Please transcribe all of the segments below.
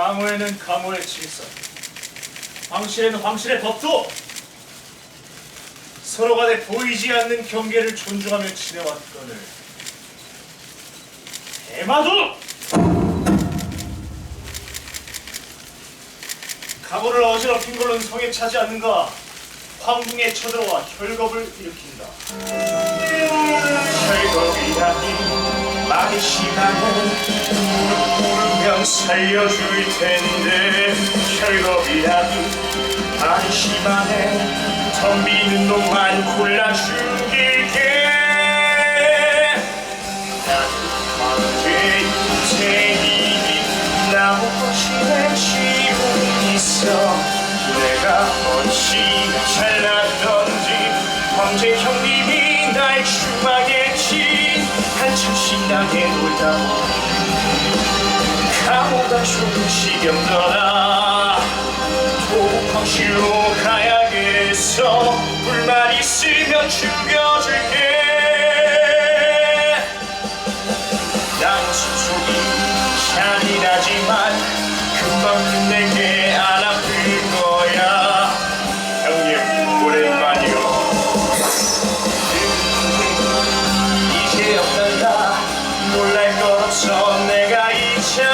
강호에는 강호의 질서, 황실에는 황실의 법도 서로 간에 보이지 않는 경계를 존중하며 지내왔거늘 대마도 강호를 어지럽힌 걸로는 성에 차지 않는가 황궁에 쳐들어와 혈겁을 일으킨다. 혈겁이라니 많이 심하면 부르면 살려줄 텐데 혈겁이라니 많이 심하네. 덤비는 놈만 골라 죽일게. 나는 황제 인생이 나무 것이 지고 있어. 내가 언제나 잘났던지 황제 형님이 날 추방했지. 한참 신나게 놀다 감옥가 조금씩 병더라 도황실로 가야겠어. 불만 있으면 죽여줄게. 나는 속이 잔인하지만 금방 끝내게 안아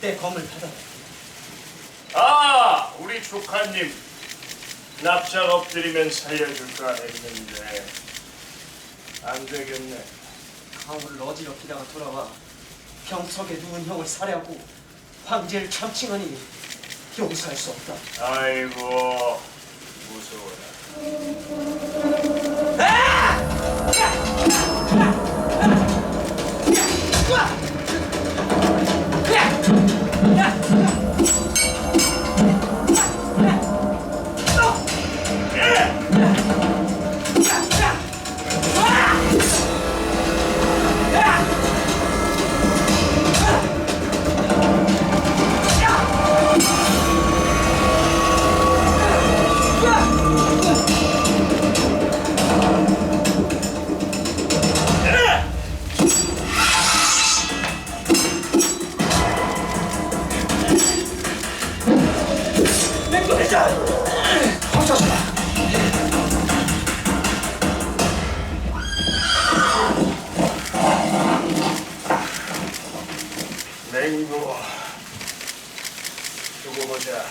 때 검을 받아 아, 우리 조카님 납작 엎드리면 살려줄까 했는데 안 되겠네. 강호를 어지럽히다가 돌아와 병석에 누운 형을 살해하고 황제를 참칭하니 용서할 수 없다 아이고 무서워라. 맹구 두고 보자.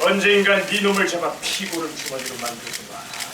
언젠간 네 놈을 잡아 피고를 주머니로 만들구나.